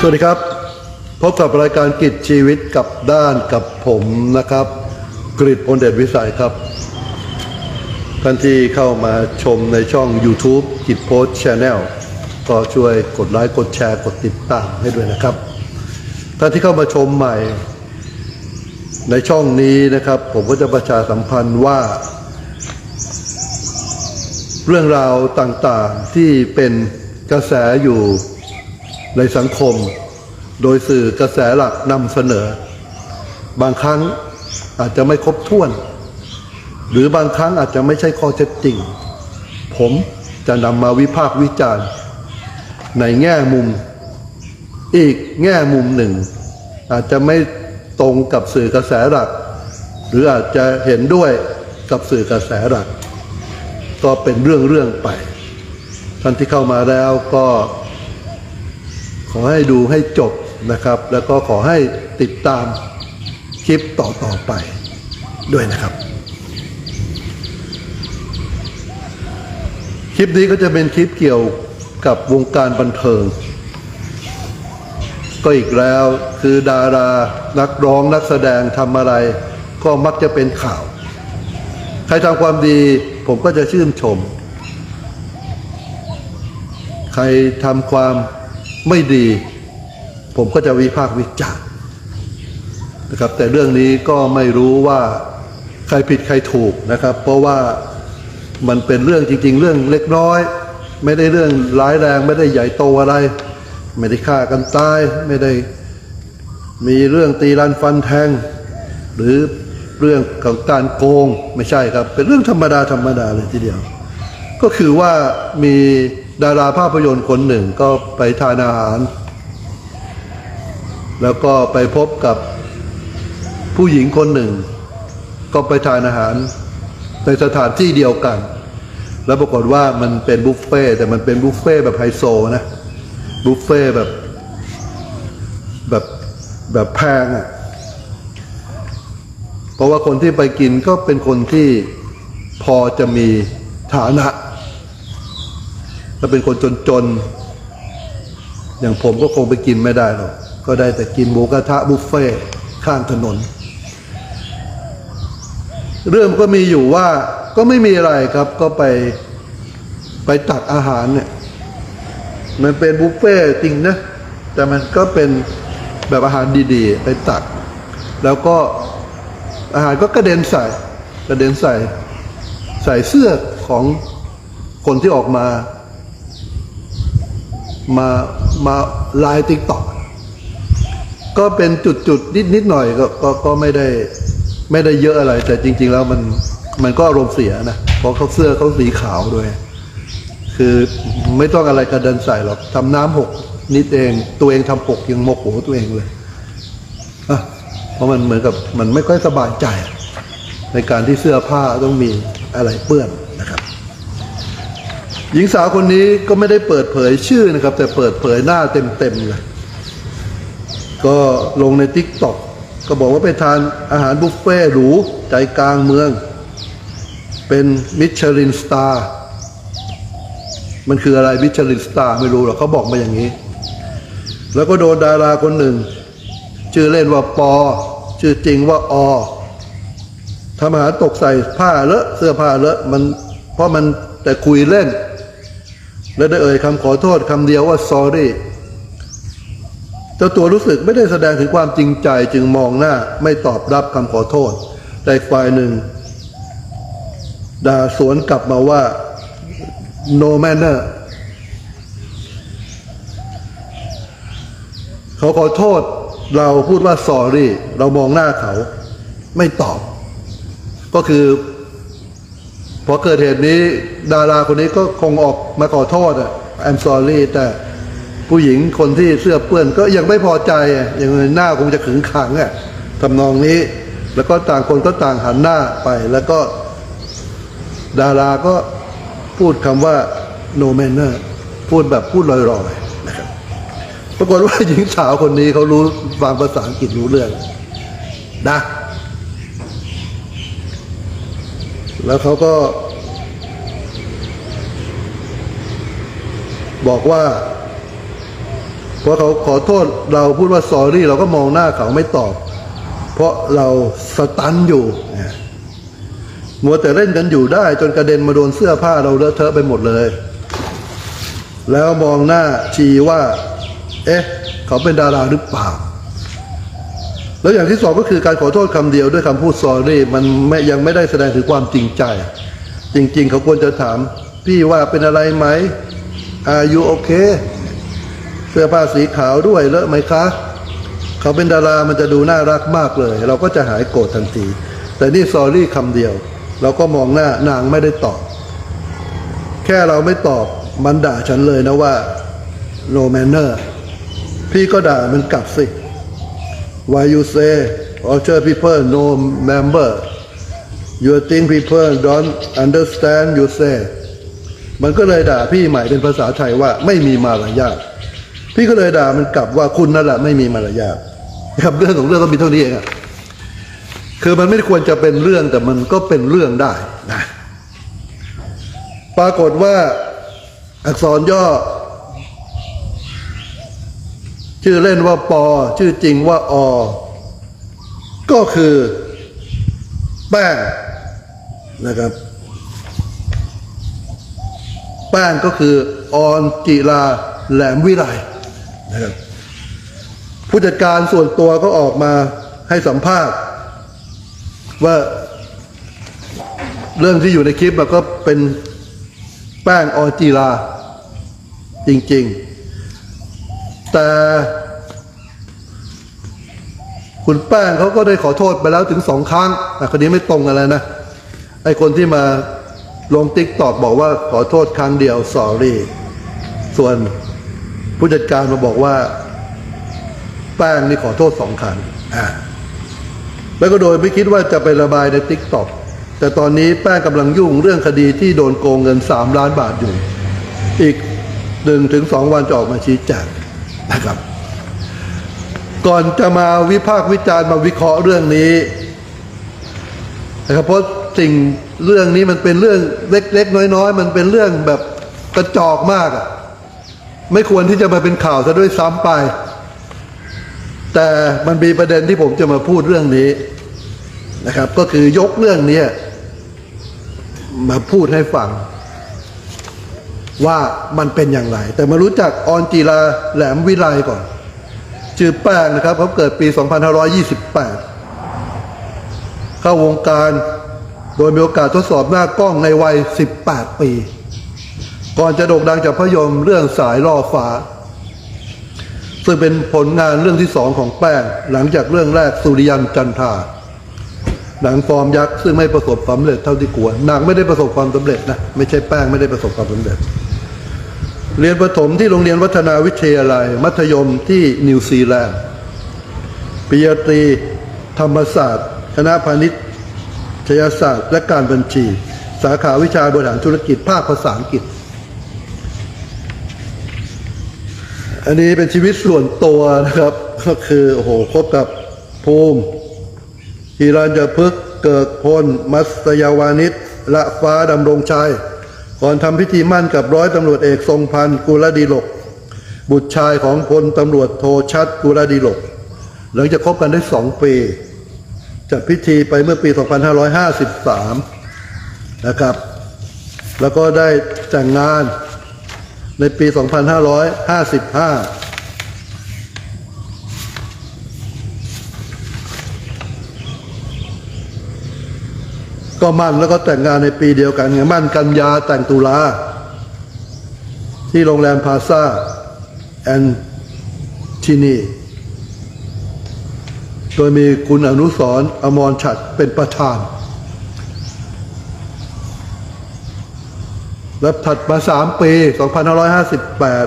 สวัสดีครับ พบกับรายการกิจชีวิตกับด้านกับผมนะครับ กริดพลเดชวิสัยครับ ท่านที่เข้ามาชมในช่อง YouTube กิจโพสช n แนลก็ช่วยกดไลค์กดแชร์กดติดตามให้ด้วยนะครับ ท่านที่เข้ามาชมใหม่ ในช่องนี้นะครับ ผมก็จะประชาสัมพันธ์ว่า เรื่องราวต่างๆที่เป็นกระแสอยู่ ในสังคม โดยสื่อกระแสหลักนำเสนอ บางครั้งอาจจะไม่ครบถ้วน หรือบางครั้งอาจจะไม่ใช่ข้อเท็จจริง ผมจะนำมาวิพากษ์วิจารณ์ ในแง่มุม อีกแง่มุมหนึ่ง อาจจะไม่ตรงกับสื่อกระแสหลัก หรืออาจจะเห็นด้วยกับสื่อกระแสหลัก ก็เป็นเรื่องเรื่องไป ท่านที่เข้ามาแล้วก็ อให้ดูให้จบนะครับ แล้วก็ขอให้ติดตามคลิปต่อๆไปด้วยนะครับ คลิปนี้ก็จะเป็นคลิปเกี่ยวกับวงการบันเทิง ก็อีกแล้วคือดารานักร้องนักแสดงทำอะไร ก็มักจะเป็นข่าว ใครทำความดีผมก็จะชื่นชม ใครทำความ ไม่ดี ผมก็จะวิพากษ์วิจารณ์นะครับ แต่เรื่องนี้ก็ไม่รู้ว่าใครผิดใครถูกนะครับ เพราะว่ามันเป็นเรื่องจริง ๆ เรื่องเล็กน้อย ไม่ได้เรื่องร้ายแรงไม่ได้ใหญ่โตอะไร ไม่ได้ฆ่ากันตายไม่ได้มีเรื่องตีรันฟันแทง หรือเรื่องของการโกงไม่ใช่ครับ เป็นเรื่องธรรมดาธรรมดาเลยทีเดียว ก็คือว่ามี ดาราภาพยนตร์คนหนึ่งก็ไปทานอาหาร แล้วก็ไปพบกับผู้หญิงคนหนึ่ง ก็ไปทานอาหาร ในสถานที่เดียวกัน แล้วปรากฏว่ามันเป็นบุฟเฟ่ต์แต่มันเป็นบุฟเฟ่ต์แบบไฮโซนะบุฟเฟ่ต์แบบแบบแบบแพงอะ่ะเพราะว่าคนที่ไปกินก็เป็นคนที่พอจะมีฐานะ ถ้าเป็นคนจนๆ อย่างผมก็คงไปกินไม่ได้หรอก ก็ได้แต่กินหมูกระทะบุฟเฟ่ข้างถนน เรื่องก็มีอยู่ว่าก็ไม่มีอะไรครับ ก็ไปไปตักอาหารเนี่ย มันเป็นบุฟเฟ่จริงนะ แต่มันก็เป็นแบบอาหารดีๆ ไปตัก แล้วก็อาหารก็กระเด็นใส่ กระเด็นใส่ ใส่เสื้อของคนที่ออกมา มามาไลายติ๊กต็อกก็เป็นจุดจุดนิดนิดๆหน่อยก็ก็ก็ไม่ได้ไม่ได้เยอะอะไร แต่จริง ๆ แล้วมันมันก็อารมณ์เสียนะเพราะเขาเสื้อเขาสีขาวด้วย คือไม่ต้องอะไรกระเด็นใส่หรอกทำน้ำหกนิดเองตัวเองทำหกยังโมโหตัวเองเลยอะเพราะมันเหมือนกับมันไม่ค่อยสบายใจ ในการที่เสื้อผ้าต้องมีอะไรเปื้อน หญิงสาวคนนี้ก็ไม่ได้เปิดเผยชื่อนะครับ แต่เปิดเผยหน้าเต็มๆเลยก็ลงในทิกตอกก็บอกว่าไปทานอาหารบุฟเฟ่หรูใจกลางเมือง เป็นมิชลินสตาร์มันคืออะไรมิชลินสตาร์ไม่รู้หรอกเขาบอกมาอย่างนี้ แล้วก็โดนดาราคนหนึ่ง ชื่อเล่นว่าปอ ชื่อจริงว่าอทำอาหารตกใส่ผ้าเลอะเสื้อผ้าเลอะมันเพราะมันแต่คุยเล่น แล้วได้เอ่ยคำขอโทษคำเดียวว่า sorry เจ้าตัวรู้สึกไม่ได้แสดงถึงความจริงใจจึงมองหน้าไม่ตอบรับคำขอโทษ แต่ฝ่ายหนึ่งด่าสวนกลับมาว่า no manner เขาขอโทษเราพูดว่า sorry เรามองหน้าเขา ไม่ตอบ ก็คือ พอเกิดเหตุนี้ดาราคนนี้ก็คงออกมาขอโทษอะ I'm sorry แต่ผู้หญิงคนที่เสื้อเปื้อนก็ยังไม่พอใจอะยังหน้าคงจะขึงขังอะทำนองนี้ แล้วก็ต่างคนก็ต่างหันหน้าไป แล้วก็ ดาราก็พูดคำว่า no manner พูดแบบพูดลอยๆนะครับปรากฏว่าหญิงสาวคนนี้เขารู้ฟังภาษาอังกฤษรู้เรื่อง นะ แล้วเขาก็ บอกว่าพอเขาขอโทษเราพูดว่า sorry เราก็มองหน้าเขาไม่ตอบ เพราะเราสตันอยู่นะมัวแต่เล่นกันอยู่ได้ จนกระเด็นมาโดนเสื้อผ้าเราเลอะเทอะไปหมดเลย แล้วมองหน้าชีว่า เอ๊ะ เขาเป็นดาราหรือเปล่า แล้วอย่างที่สองก็คือการขอโทษคำเดียวด้วยคำพูด sorry มันไม่ยังไม่ได้แสดงถึงความจริงใจ จริง ๆ เขาควรจะถาม พี่ว่าเป็นอะไรไหม Are you okay เสื้อผ้าสีขาวด้วยเลอะไหมคะ เขาเป็นดารามันจะดูน่ารักมากเลย เราก็จะหายโกรธทันที แต่นี่ sorry คำเดียว เราก็มองหน้านางไม่ได้ตอบ แค่เราไม่ตอบมันด่าฉันเลยนะว่า no manner พี่ก็ด่ามันกลับสิ why you say culture people no member you think people don't understand you say มันก็เลยด่าพี่ใหม่เป็นภาษาไทยว่าไม่มีมารยาทพี่ก็เลยด่ามันกลับว่าคุณนั่นแหละไม่มีมารยาทครับเรื่องของเรื่องก็มีเท่านี้เองอะคือมันไม่ควรจะเป็นเรื่องแต่มันก็เป็นเรื่องได้นะปรากฏว่าอักษรย่อ ชื่อเล่นว่าปอ ชื่อจริงว่าอก็คือแป้งนะครับ แป้งก็คือออนจิราแหลมวิไลนะครับผู้จัดการส่วนตัวก็ออกมาให้สัมภาษณ์ ว่าเรื่องที่อยู่ในคลิปก็เป็นแป้งออนจีราจริง ๆ แต่คุณแป้งเขาก็ได้ขอโทษไปแล้วถึงสองครั้งแต่คนนี้ไม่ตรงกันแล้วนะ ไอคนที่มาลงติ๊กตอกบอกว่าขอโทษครั้งเดียว sorry ส่วนผู้จัดการมาบอกว่า แป้งนี่ขอโทษสองครั้งอ่าแล้วก็โดยไม่คิดว่าจะไประบายในติ๊กต็อกแต่ตอนนี้แป้งกำลังยุ่งเรื่องคดีที่โดนโกงเงิน 3 ล้านบาทอยู่ อีกหนึ่งถึงสองวันจะออกมาชี้แจง นะครับ ก่อนจะมาวิพากษ์วิจารณ์มาวิเคราะห์เรื่องนี้นะครับเพราะสิ่งเรื่องนี้มันเป็นเรื่องเล็กๆน้อยๆ มันเป็นเรื่องแบบกระจอกมากอะไม่ควรที่จะมาเป็นข่าวซะด้วยซ้ำไป แต่มันมีประเด็นที่ผมจะมาพูดเรื่องนี้นะครับ ก็คือยกเรื่องนี้มาพูดให้ฟัง ว่ามันเป็นอย่างไร แต่มารู้จักออนจีราแหลมวิไลก่อน ชื่อแป้งนะครับเขาเกิดปี 2528 เข้าวงการโดยมีโอกาสทดสอบหน้ากล้องในวัย 18 ปี ก่อนจะโด่งดังจากภาพยนตร์เรื่องสายล่อฟ้า ซึ่งเป็นผลงานเรื่องที่สองของแป้ง หลังจากเรื่องแรกสุริยันจันทราหนังฟอร์มยักษ์ซึ่งไม่ประสบความสำเร็จเท่าที่ควรหนังไม่ได้ประสบความสำเร็จนะ ไม่ใช่แป้งไม่ได้ประสบความสำเร็จ เรียนประถมที่โรงเรียนวัฒนาวิทยาลัย มัธยมที่นิวซีแลนด์ปริญญาตรีธรรมศาสตร์ คณะพาณิชยศาสตร์ และการบัญชี สาขาวิชาบริหารธุรกิจภาคภาษาอังกฤษ อันนี้เป็นชีวิตส่วนตัวนะครับ ก็คือโอ้โหคบกับภูมิฮิรัญญพฤกษ์เกิดพล มัสยาวานิชละฟ้าดำรงชัย ก่อนทำพิธีมั่นกับร้อยตำรวจเอกทรงพันธ์กุลดีหลก บุตรชายของพลตำรวจโทชัดกุลดีหลก หลังจากคบกันได้สองปีจัดพิธีไปเมื่อปี 2553 นะครับ แล้วก็ได้แต่งงานในปี 2555 ก็มั่นแล้วก็แต่งงานในปีเดียวกันไงมั่นกันยาแต่งตุลา ที่โรงแรมพาซาแอนที่นี่ โดยมีคุณอนุสรณ์อมรฉัดเป็นประธาน และถัดมาสามปี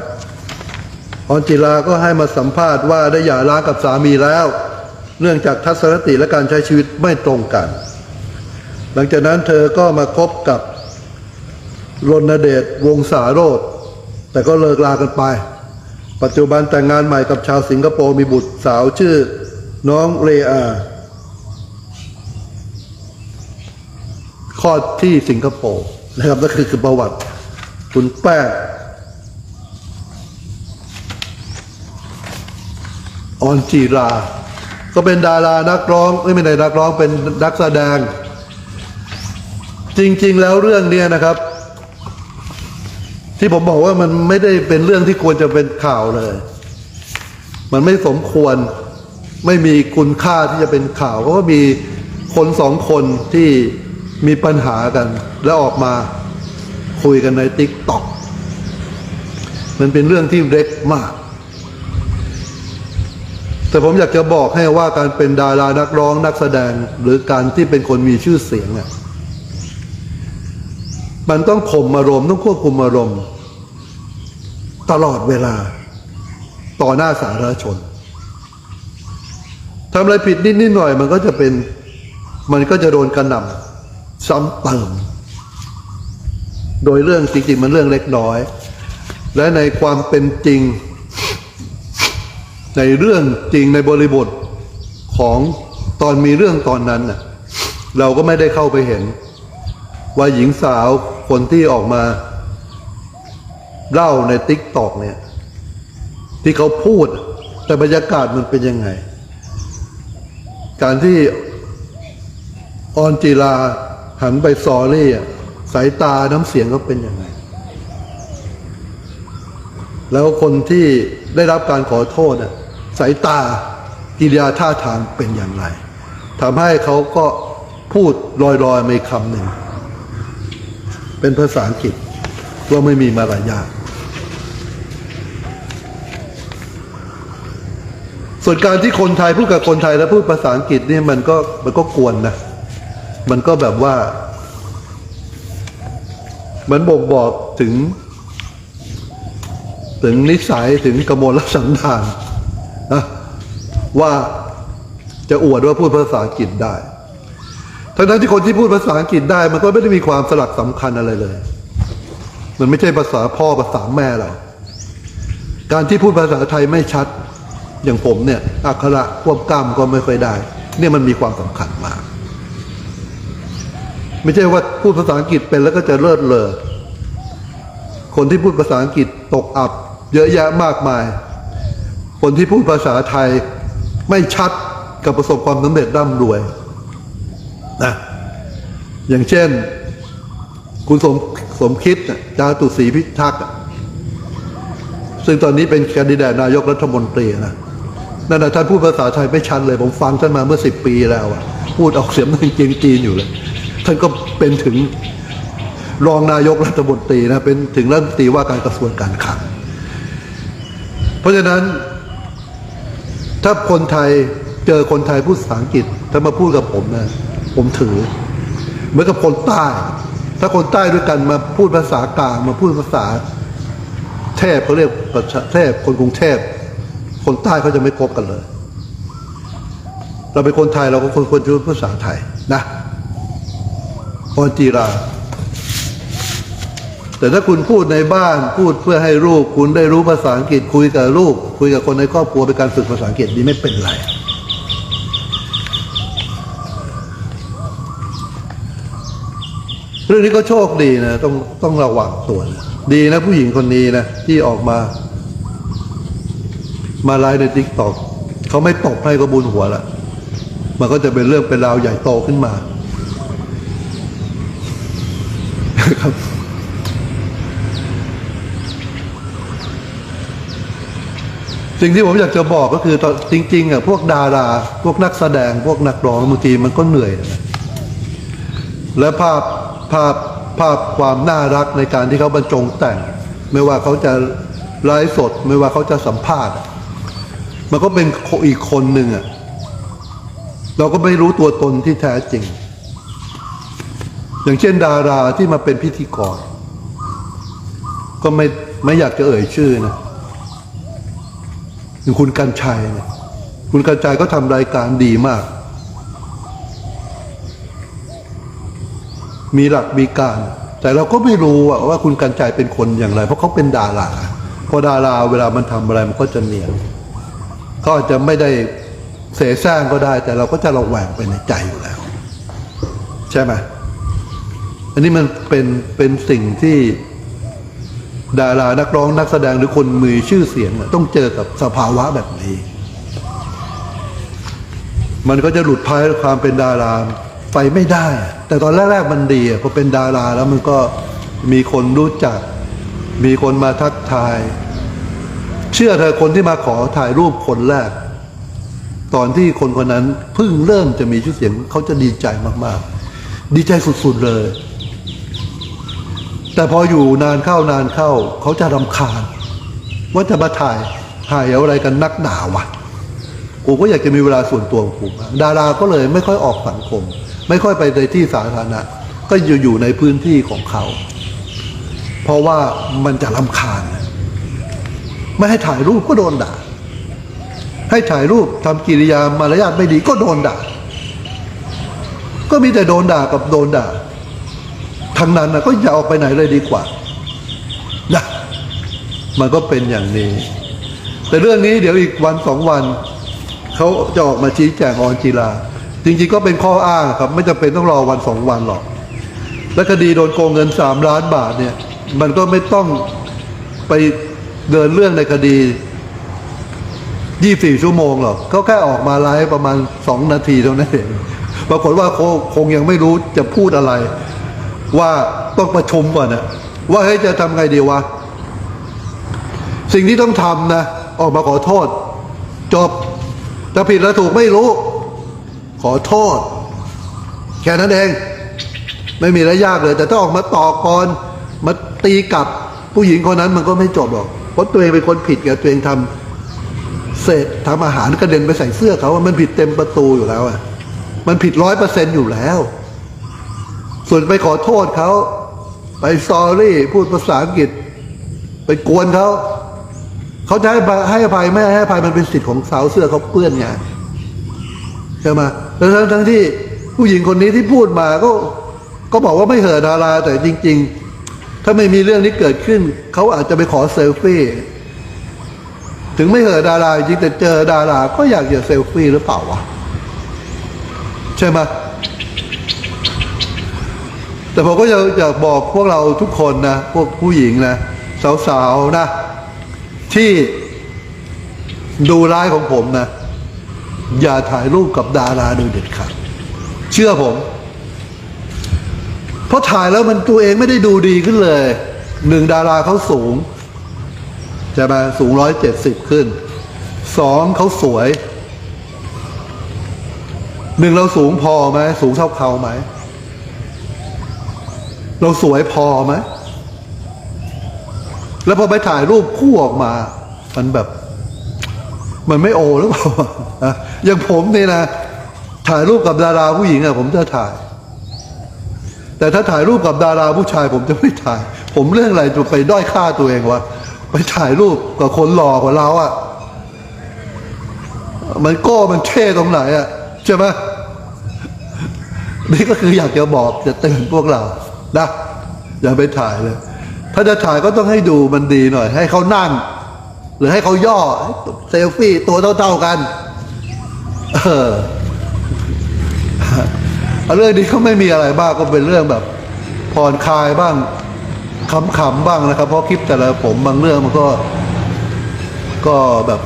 2558ออนจิลาก็ให้มาสัมภาษณ์ว่าได้หย่าร้างกับสามีแล้ว เนื่องจากทัศนคติและการใช้ชีวิตไม่ตรงกัน หลังจากนั้นเธอก็มาคบกับรณเดชวงศาโรธแต่ก็เลิกลากันไป ปัจจุบันแต่งงานใหม่กับชาวสิงคโปร์มีบุตรสาวชื่อน้องเรอาคลอดที่สิงคโปร์นะครับนั่นคือคือประวัติ คุณแป้งออนจีรา ก็เป็นดารานักร้องไม่ใช่นักร้องเป็นนักแสดง จริง ๆ แล้วเรื่องเนี้ยนะครับ ที่ผมบอกว่ามันไม่ได้เป็นเรื่องที่ควรจะเป็นข่าวเลย มันไม่สมควรไม่มีคุณค่าที่จะเป็นข่าวเพราะว่ามีคนสองคนที่มีปัญหากัน แล้วออกมาคุยกันในติ๊กต็อกมันเป็นเรื่องที่เล็กมาก แต่ผมอยากจะบอกให้ว่าการเป็นดารานักร้องนักแสดง หรือการที่เป็นคนมีชื่อเสียงเนี่ย มันต้องข่มอารมณ์ต้องควบคุมอารมณ์ ตลอดเวลา ต่อหน้าสาธารณชนทำอะไรผิดนิดนิดหน่อย มันก็จะเป็นมันก็จะโดนกระหน่ำซ้ำเติม โดยเรื่องจริงๆมันเรื่องเล็กน้อย และในความเป็นจริง ในเรื่องจริงในบริบทของตอนมีเรื่องตอนนั้นน่ะเราก็ไม่ได้เข้าไปเห็น ว่าหญิงสาว คนที่ออกมาเล่าในติ๊กตอกเนี่ย ที่เขาพูด แต่บรรยากาศมันเป็นยังไง การที่ออนจีลาหันไปซอรี่สายตาน้ำเสียงก็เป็นยังไง แล้วคนที่ได้รับการขอโทษสายตากิริยาท่าทางเป็นอย่างไรทำให้เขาก็พูดลอยๆมาอีกคำหนึ่ง เป็นภาษาอังกฤษว่าไม่มีมารยาทส่วนการที่คนไทยพูดกับคนไทยแล้วพูดภาษาอังกฤษเนี่ยมันก็มันก็กวนนะ มันก็แบบว่า มันบ่งบอกถึง ถึงนิสัยถึงกมลสันดานนะว่าจะอวดว่าพูดภาษาอังกฤษได้ ทั้งที่คนที่พูดภาษาอังกฤษได้มันก็ไม่ได้มีความสลักสำคัญอะไรเลย มันไม่ใช่ภาษาพ่อภาษาแม่เราการที่พูดภาษาไทยไม่ชัดอย่างผมเนี่ยอักขระควบกล้ามก็ไม่ค่อยได้ เนี่ยมันมีความสำคัญมาก ไม่ใช่ว่าพูดภาษาอังกฤษเป็นแล้วก็จะเลิศเลอคนที่พูดภาษาอังกฤษตกอับ เยอะแยะมากมาย คนที่พูดภาษาไทยไม่ชัดกับประสบความสำเร็จร่ำรวย อย่างเช่น คุณสมสมคิดจาตุศรีพิทักษ์ซึ่งตอนนี้เป็นแคนดิเดตนายกรัฐมนตรีนะนั่นนะท่านพูดภาษาไทยไม่ชัดเลย ผมฟังท่านมาเมื่อสิบปีแล้วอะพูดออกเสียงจริงจีนๆอยู่เลย ท่านก็เป็นถึงรองนายกรัฐมนตรีนะเป็นถึงรัฐมนตรีว่าการกระทรวงการคลังเพราะฉะนั้น ถ้าคนไทยเจอคนไทยพูดภาษาอังกฤษถ้ามาพูดกับผมนะผมถือ เหมือนกับคนใต้ ถ้าคนใต้ด้วยกันมาพูดภาษากลางมาพูดภาษา เทพเขาเรียกประชาเทพคนกรุงเทพ คนใต้เขาจะไม่คบกันเลย เราเป็นคนไทยเราก็ควรควรจะพูดภาษาไทยนะพรจีราแต่ถ้าคุณพูดในบ้านพูดเพื่อให้ลูก คุณได้รู้ภาษาอังกฤษคุยกับลูก คุยกับคนในครอบครัวเป็นการฝึกภาษาอังกฤษนี่ไม่เป็นไร เรื่องนี้ก็โชคดีนะต้องต้องระวังตัวนะดีนะผู้หญิงคนนี้นะที่ออกมา มาไลฟ์ในทิกตอกเขาไม่ตบให้ก็บุญหัวละมันก็จะเป็นเรื่องเป็นราวใหญ่โตขึ้นมาครับสิ่งที่ผมอยากจะบอกก็คือตอนจริงๆอะพวกดารา พวกนักแสดง พวกนักร้องบางทีมันก็เหนื่อยนะและภาพ ภาพภาพความน่ารักในการที่เขาบรรจงแต่ง ไม่ว่าเขาจะไลฟ์สด ไม่ว่าเขาจะสัมภาษณ์ มันก็เป็นอีกคนหนึ่งอะเราก็ไม่รู้ตัวตนที่แท้จริง อย่างเช่นดาราที่มาเป็นพิธีกร ก็ไม่ไม่อยากจะเอ่ยชื่อนะอย่างคุณกัญชัยเนี่ยคุณกัญชัยก็ทำรายการดีมาก มีหลักมีการ แต่เราก็ไม่รู้ว่าคุณกัญชัยเป็นคนอย่างไร เพราะเขาเป็นดาราพอดาราเวลามันทำอะไรมันก็จะเนียนเขาอาจะไม่ได้เสแสร้งก็ได้ แต่เราก็จะระแวงไปในใจอยู่แล้ว ใช่ไหมอันนี้มันเป็นเป็นสิ่งที่ดารานักร้องนักแสดงหรือคนมีชื่อเสียง ต้องเจอกับสภาวะแบบนี้ มันก็จะหลุดพ้ายความเป็นดารา ไปไม่ได้ แต่ตอนแรกๆมันดีพอเป็นดาราแล้วมันก็มีคนรู้จัก มีคนมาทักทาย เชื่อเธอคนที่มาขอถ่ายรูปคนแรก ตอนที่คนคนนั้นเพิ่งเริ่มจะมีชื่อเสียงเขาจะดีใจมากๆ ดีใจสุดๆเลย แต่พออยู่นานเข้านานเข้า เขาจะรำคาญ ว่าจะมาถ่ายถ่ายอะไรกันนักหนาวะกูก็อยากจะมีเวลาส่วนตัวของกูดาราก็เลยไม่ค่อยออกสังคม ไม่ค่อยไปในที่สาธารณะ ก็อยู่อยู่ในพื้นที่ของเขา เพราะว่ามันจะรำคาญ ไม่ให้ถ่ายรูปก็โดนด่า ให้ถ่ายรูปทำกิริยามารยาทไม่ดีก็โดนด่า ก็มีแต่โดนด่ากับโดนด่าทั้งนั้นนะก็อย่าออกไปไหนเลยดีกว่านะมันก็เป็นอย่างนี้ แต่เรื่องนี้เดี๋ยวอีกวันสองวัน เขาจะออกมาชี้แจงออนจีลา จริงๆก็เป็นข้ออ้างครับไม่จำเป็นต้องรอวันสองวันหรอก และคดีโดนโกงเงินสามล้านบาทเนี่ย มันก็ไม่ต้องไปเดินเรื่องในคดี24ชั่วโมงหรอกเขาแค่ออกมาไลฟ์ประมาณ2นาทีเท่านั้นเองปรากฏว่าคงคงยังไม่รู้จะพูดอะไร ว่าต้องประชุมก่อนนะว่าเฮ้ยจะทำไงดีวะ สิ่งที่ต้องทำนะ ออกมาขอโทษ จบถ้าผิดแล้วถูกไม่รู้ ขอโทษ แค่นั้นเอง ไม่มีอะไรยากเลย แต่ถ้าออกมาต่อกรมาตีกับผู้หญิงคนนั้นมันก็ไม่จบหรอกเพราะตัวเองเป็นคนผิดไงตัวเองทำเศษทำอาหารกระเด็นไปใส่เสื้อเขามันผิดเต็มประตูอยู่แล้วอะ มันผิดร้อยเปอร์เซ็นอยู่แล้ว ส่วนไปขอโทษเขา ไปซอรี่ พูดภาษาอังกฤษ ไปกวนเขา เขาจะให้ให้อภัยไม่ให้อภัยมันเป็นสิทธิ์ของสาวเสื้อเขาเปื้อนไงใช่ไหม ทั้งทั้งที่ผู้หญิงคนนี้ที่พูดมาก็ก็บอกว่าไม่เหอะดารา แต่จริง ๆ ถ้าไม่มีเรื่องนี้เกิดขึ้น เขาอาจจะไปขอเซลฟี่ถึงไม่เหอะดาราจริงแต่เจอดารา ก็อยากจะเซลฟี่หรือเปล่าวะใช่ไหมแต่ผมก็จะอยากบอกพวกเราทุกคนนะพวกผู้หญิงนะสาวๆนะ ที่ดูร้ายของผมนะ อย่าถ่ายรูปกับดาราโดยเด็ดขาดเชื่อผม เพราะถ่ายแล้วมันตัวเองไม่ได้ดูดีขึ้นเลย หนึ่งดาราเขาสูงใช่ไหมสูงร้อยเจ็ดสิบขึ้น สองเขาสวย หนึ่งเราสูงพอไหมสูงเท่าเขาไหม เราสวยพอไหม แล้วพอไปถ่ายรูปคู่ออกมา มันแบบ มันไม่โอหรือเปล่าออย่างผมนี่นะ ถ่ายรูปกับดาราผู้หญิงอะผมจะถ่าย แต่ถ้าถ่ายรูปกับดาราผู้ชาย ผมจะไม่ถ่าย ผมเรื่องอะไรจะไปด้อยค่าตัวเองวะไปถ่ายรูปกับคนหล่อกว่าเราอะมันโก้มันเท่ตรงไหนอะใช่ไหมนี่ก็คืออยากจะบอกจะเตือนพวกเรานะอย่าไปถ่ายเลย ถ้าจะถ่ายก็ต้องให้ดูมันดีหน่อย ให้เขานั่ง หรือให้เขาย่อเซลฟี่ตัวเท่าๆกัน เออเรื่องนี้ก็ไม่มีอะไรบ้างก็เป็นเรื่องแบบผ่อนคลายบ้างขำๆบ้างนะครับ เพราะคลิปแต่ละผมบางเรื่องมันก็ ก็แบบ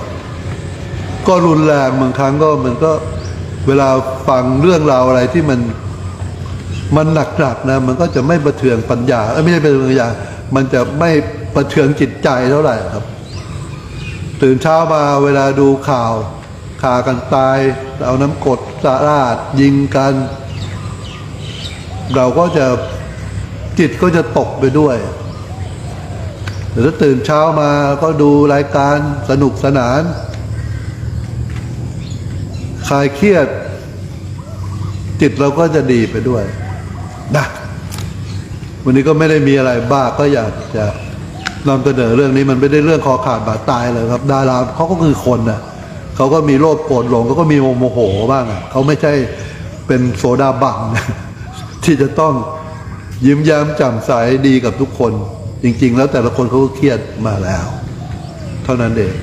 ก็รุนแรงบางครั้งก็มันก็เวลาฟังเรื่องราวอะไรที่มันมันหนักๆนะมันก็จะไม่ประเทืองปัญญาไม่ใช่ประเทืองปัญญา มันจะไม่ประเทืองจิตใจเท่าไหร่ครับ ตื่นเช้ามาเวลาดูข่าวข่ากันตาย เอาน้ำกดสาราดยิงกัน เราก็จะจิตก็จะตกไปด้วย หรือถ้าตื่นเช้ามาก็ดูรายการสนุกสนานคลายเครียด จิตเราก็จะดีไปด้วยนะวันนี้ก็ไม่ได้มีอะไรบ้าก็อยากจะ นำเสนอเรื่องนี้มันไม่ได้เรื่องคอขาดบาดตายเลยครับ ดาราเขาก็คือคนนะเขาก็มีโลภโกรธหลงเขาก็มีโมโหบ้างอะเขาไม่ใช่เป็นโซดาบังที่จะต้องยิ้มแย้มแจ่มใสดีกับทุกคน จริง ๆ แล้วแต่ละคนเขาก็เครียดมาแล้ว เท่านั้นเอง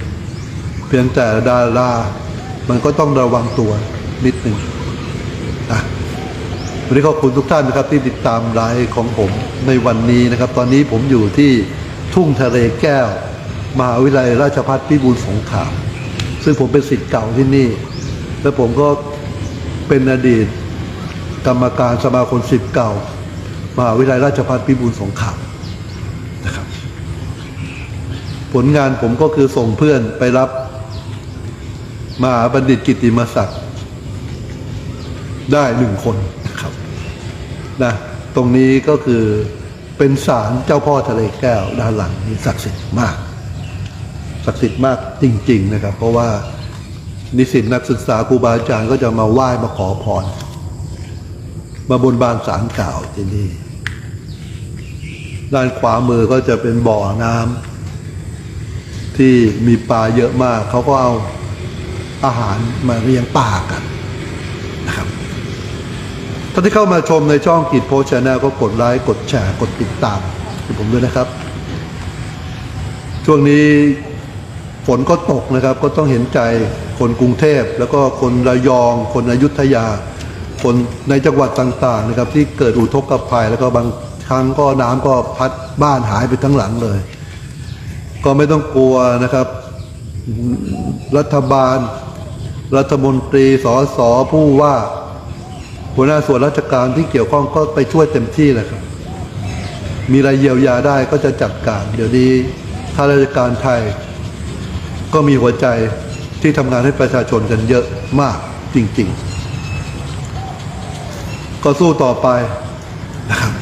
เพียงแต่ดารามันก็ต้องระวังตัวนิดหนึ่งนะวันนี้ขอบคุณทุกท่านนะครับที่ติดตามไลฟ์ของผมในวันนี้นะครับ ตอนนี้ผมอยู่ที่ ทุ่งทะเลแก้ว มหาวิทยาลัยราชภัฏพิบูลสงขลามซึ่งผมเป็นศิษย์เก่าที่นี่ แล้วผมก็เป็นอดีต กรรมการสมาคมสิบเก่า มหาวิทยาลัยราชภัฏพิบูลสงครามนะครับ ผลงานผมก็คือส่งเพื่อนไปรับมหาบัณฑิตกิติมศักดิ์ได้หนึ่งคนนะครับนะตรงนี้ก็คือ เป็นศาลเจ้าพ่อทะเลแก้วด้านหลังนี้ศักดิ์สิทธิ์มาก ศักดิ์สิทธิ์มากจริง ๆ นะครับ เพราะว่านิสิตนักศึกษาครูบาอาจารย์ก็จะมาไหว้มาขอพร มาบนบานสารกล่าวที่นี่ ด้านขวามือก็จะเป็นบ่อน้ำที่มีปลาเยอะมาก เขาก็เอาอาหารมาเลี้ยงปลากัน นที่เข้ามาชมในช่องกิจโพสชแนลก็กดไลค์กดแชร์กดติดตามให้ผมด้วยนะครับ ช่วงนี้ฝนก็ตกนะครับ ก็ต้องเห็นใจคนกรุงเทพ แล้วก็คนระยอง คนอยุธยา คนในจังหวัดต่างๆนะครับ ที่เกิดอุทกภัยแล้วก็บางครั้งก็น้ำก็พัดบ้านหายไปทั้งหลังเลย ก็ไม่ต้องกลัวนะครับ รัฐบาล รัฐมนตรีสสผู้ว่า หัวหน้าส่วนราชการที่เกี่ยวข้องก็ไปช่วยเต็มที่เลยครับ มีอะไรเยียวยาได้ก็จะจัดการ เดี๋ยวนี้ข้าราชการไทย ก็มีหัวใจที่ทำงานให้ประชาชนกันเยอะมากจริง ๆ ก็สู้ต่อไปนะครับ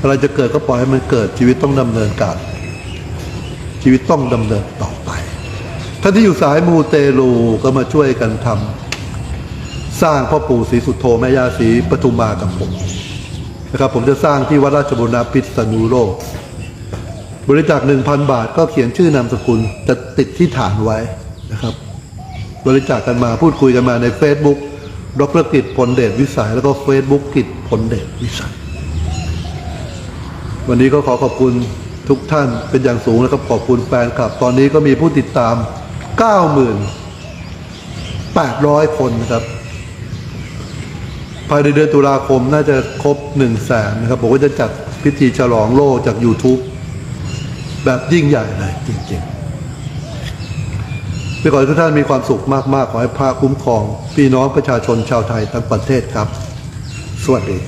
อะไรจะเกิดก็ปล่อยให้มันเกิดชีวิตต้องดำเนินการ ชีวิตต้องดำเนินต่อไปท่านที่อยู่สายมูเตลูก็มาช่วยกันทำ สร้างพ่อปู่ศรีสุโธแม่ย่าศรีปทุมมากับผมนะครับผมจะสร้างที่วัดราชบุรณาพิษณุโลก บริจาคหนึ่งพันบาทก็เขียนชื่อนามสกุลจะติดที่ฐานไว้นะครับ บริจาคกันมาพูดคุยกันมาใน Facebook ดรกิจผลเดชวิสัย แล้วก็ Facebook กิจผลเดชวิสัย วันนี้ก็ขอขอบคุณทุกท่านเป็นอย่างสูงนะครับ ขอบคุณแฟนคลับ ตอนนี้ก็มีผู้ติดตาม 9,800 คนนะครับ ภายในเดือนตุลาคมน่าจะครบ1 0 0 0 0แสนนะครับผมก็จะจัดพิธีฉลองโล่จาก YouTube แบบยิ่งใหญ่เลยจริงๆพี่ขอให้ทุกท่านมีความสุขมากๆ ขอให้พระคุ้มครอง พี่น้องประชาชนชาวไทยทั้งประเทศครับ สวัสดี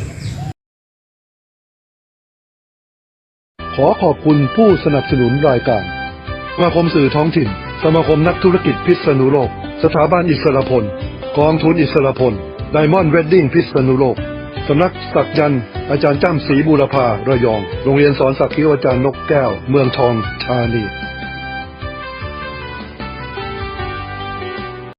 ขอขอบคุณผู้สนับสนุนรายการสมาคมสื่อท้องถิ่น สมาคมนักธุรกิจพิษณุโลก สถาบันอิสรพล กองทุนอิสรพล ไดมอนด์เวดดิ้งพิษณุโลก สำนักสักยันอาจารย์จ้ำศรีบูรพาระยอง โรงเรียนสอนสักคิวอาจารย์นกแก้ว เมืองทองธานี